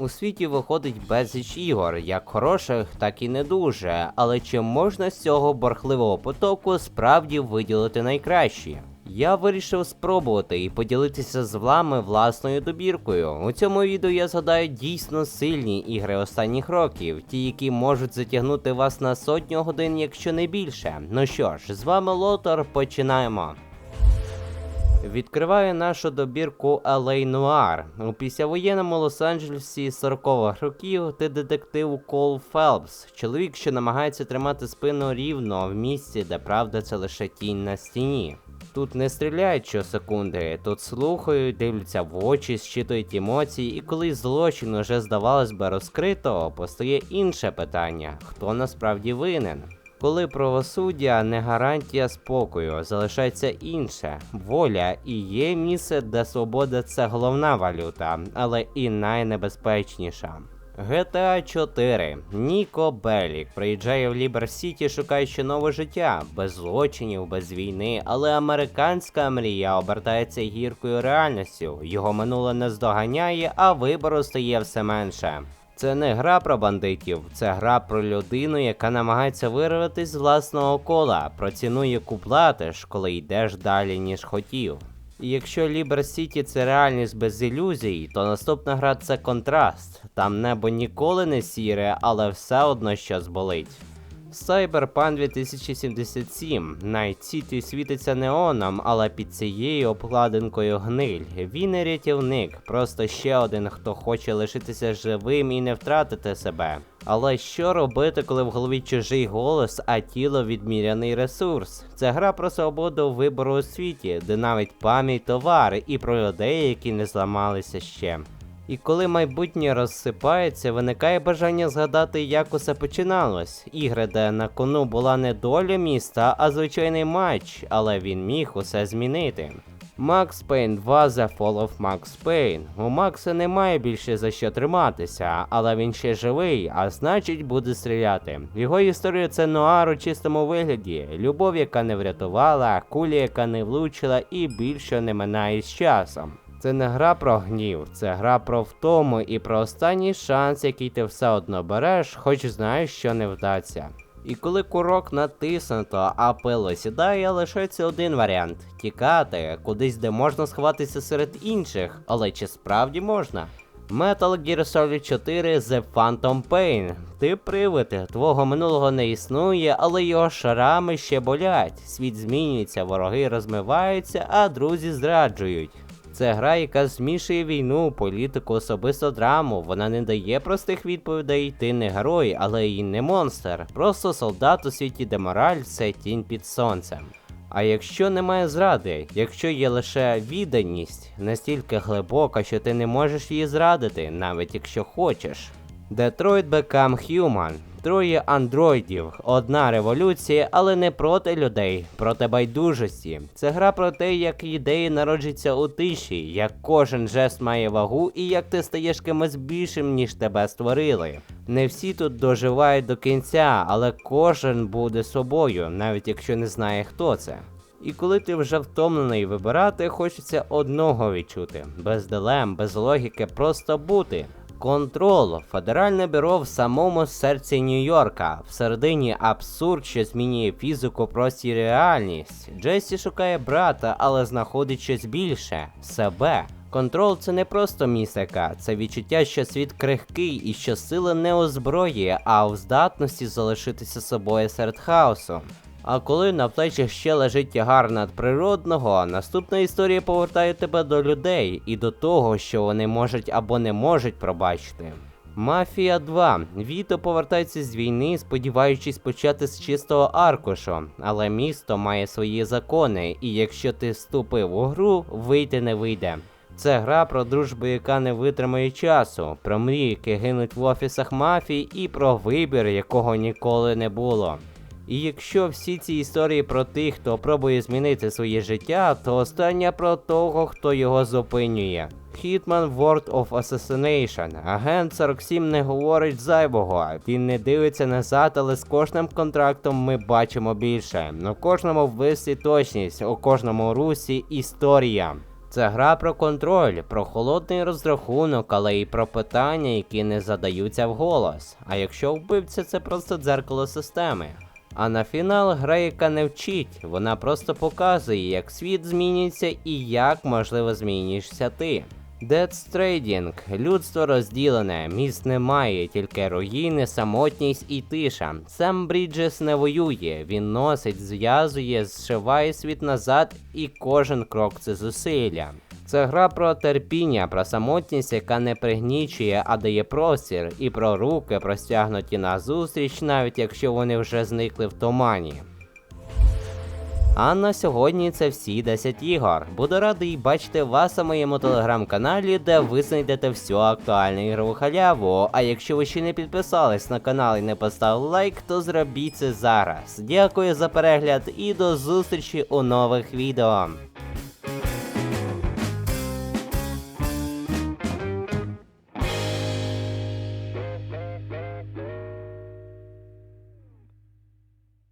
У світі виходить безліч ігор, як хороших, так і не дуже. Але чи можна з цього борхливого потоку справді виділити найкращі? Я вирішив спробувати і поділитися з вами власною добіркою. У цьому відео я згадаю дійсно сильні ігри останніх років, ті, які можуть затягнути вас на сотню годин, якщо не більше. Ну що ж, з вами Лотор, починаємо. Відкриваю нашу добірку LA Noir. У післявоєнному Лос-Анджелесі 40-х років ти детектив Кол Фелпс, чоловік, що намагається тримати спину рівно в місці, де правда це лише тінь на стіні. Тут не стріляють щосекунди, тут слухають, дивляться в очі, щитують емоції, і коли злочин уже здавалось би розкрито, постає інше питання: хто насправді винен? Коли правосуддя не гарантія спокою, залишається інше воля і є місце, де свобода це головна валюта, але і найнебезпечніша. GTA 4. Ніко Белік приїжджає в Лібер Сіті, шукаючи нове життя, без злочинів, без війни, але американська мрія обертається гіркою реальністю. Його минуле не здоганяє, а вибору стає все менше. Це не гра про бандитів, це гра про людину, яка намагається вирватися з власного кола, про ціну, яку платиш, коли йдеш далі, ніж хотів. І якщо Лібер Сіті це реальність без ілюзій, то наступна гра це контраст. Там небо ніколи не сіре, але все одно щось болить. Cyberpunk 2077. Найт Сіті світиться неоном, але під цією обкладинкою гниль. Він не рятівник, просто ще один, хто хоче лишитися живим і не втратити себе. Але що робити, коли в голові чужий голос, а тіло відміряний ресурс? Це гра про свободу вибору у світі, де навіть пам'ять товар, і про людей, які не зламалися ще. І коли майбутнє розсипається, виникає бажання згадати, як усе починалось. Ігри, де на кону була не доля міста, а звичайний матч, але він міг усе змінити. Max Payne 2 The Fall of Max Payne. У Макса немає більше за що триматися, але він ще живий, а значить буде стріляти. Його історія це нуар у чистому вигляді, любов, яка не врятувала, куля, яка не влучила, і більше не минає з часом. Це не гра про гнів, це гра про втому і про останній шанс, який ти все одно береш, хоч знаєш, що не вдасться. І коли курок натиснуто, а пило сідає, лишається один варіант тікати кудись, де можна сховатися серед інших, але чи справді можна? Metal Gear Solid 4 The Phantom Pain. Ти привид, твого минулого не існує, але його шарами ще болять. Світ змінюється, вороги розмиваються, а друзі зраджують. Це гра, яка змішує війну, політику, особисту драму. Вона не дає простих відповідей. Ти не герой, але і не монстр. Просто солдат у світі, де мораль це тінь під сонцем. А якщо немає зради, якщо є лише відданість, настільки глибока, що ти не можеш її зрадити, навіть якщо хочеш. Detroit Become Human. Троє андроїдів, одна революція, але не проти людей, проти байдужості. Це гра про те, як ідеї народжуються у тиші, як кожен жест має вагу і як ти стаєш кимось більшим, ніж тебе створили. Не всі тут доживають до кінця, але кожен буде собою, навіть якщо не знає хто це. І коли ти вже втомлений вибирати, хочеться одного відчути: без дилем, без логіки, просто бути. Контрол федеральне бюро в самому серці Нью-Йорка. Всередині абсурд, що змінює фізику, простір і реальність. Джесі шукає брата, але знаходить щось більше себе. Контрол це не просто містика, це відчуття, що світ крихкий і що сила не у зброї, а у здатності залишитися собою серед хаосу. А коли на плечах ще лежить тягар надприродного, наступна історія повертає тебе до людей і до того, що вони можуть або не можуть пробачити. Мафія 2. Віто повертається з війни, сподіваючись почати з чистого аркушу, але місто має свої закони, і якщо ти вступив у гру, вийти не вийде. Це гра про дружбу, яка не витримає часу, про мрії, які гинуть в офісах мафії, і про вибір, якого ніколи не було. І якщо всі ці історії про тих, хто пробує змінити своє життя, то остання про того, хто його зупинює. Hitman World of Assassination. Агент 47 не говорить зайвого, він не дивиться назад, але з кожним контрактом ми бачимо більше. У кожному вбивстві точність, у кожному русі історія. Це гра про контроль, про холодний розрахунок, але й про питання, які не задаються вголос. А якщо вбивця це просто дзеркало системи. А на фінал гра, яка не вчить, вона просто показує, як світ змінюється і як можливо змінюєшся ти. Dead Stranding. людство розділене, міст немає, тільки руїни, самотність і тиша. Сам Бріджес не воює, він носить, зв'язує, зшиває світ назад, і кожен крок це зусилля. Це гра про терпіння, про самотність, яка не пригнічує, а дає простір, і про руки, простягнуті назустріч, навіть якщо вони вже зникли в тумані. А на сьогодні це всі 10 ігор. Буду радий бачити вас у моєму телеграм-каналі, де ви знайдете всю актуальну ігрову халяву. А якщо ви ще не підписались на канал і не поставили лайк, то зробіть це зараз. Дякую за перегляд і до зустрічі у нових відео.